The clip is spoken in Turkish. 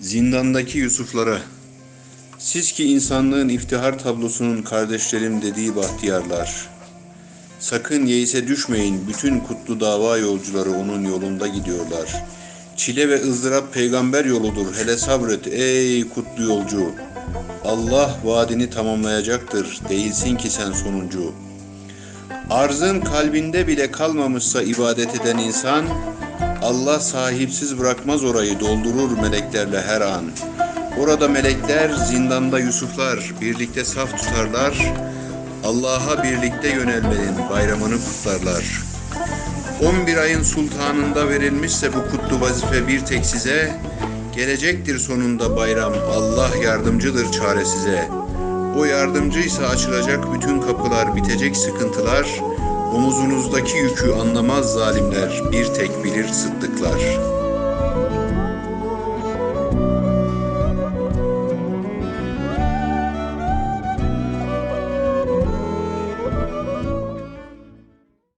Zindandaki Yusuflara Siz ki insanlığın iftihar tablosunun kardeşlerim dediği bahtiyarlar. Sakın yeise düşmeyin, bütün kutlu dava yolcuları onun yolunda gidiyorlar. Çile ve ızdırap peygamber yoludur, hele sabret ey kutlu yolcu. Allah vaadini tamamlayacaktır, değilsin ki sen sonuncu. Arzın kalbinde bile kalmamışsa ibadet eden insan, Allah sahipsiz bırakmaz orayı, doldurur meleklerle her an. Orada melekler, zindanda Yusuflar, birlikte saf tutarlar, Allah'a birlikte yönelmenin bayramını kutlarlar. 11 ayın sultanında verilmişse bu kutlu vazife bir tek size, gelecektir sonunda bayram, Allah yardımcıdır çaresize. O yardımcıysa açılacak bütün kapılar, bitecek sıkıntılar, omuzunuzdaki yükü anlamaz zalimler, bir tek bilir sıddıklar.''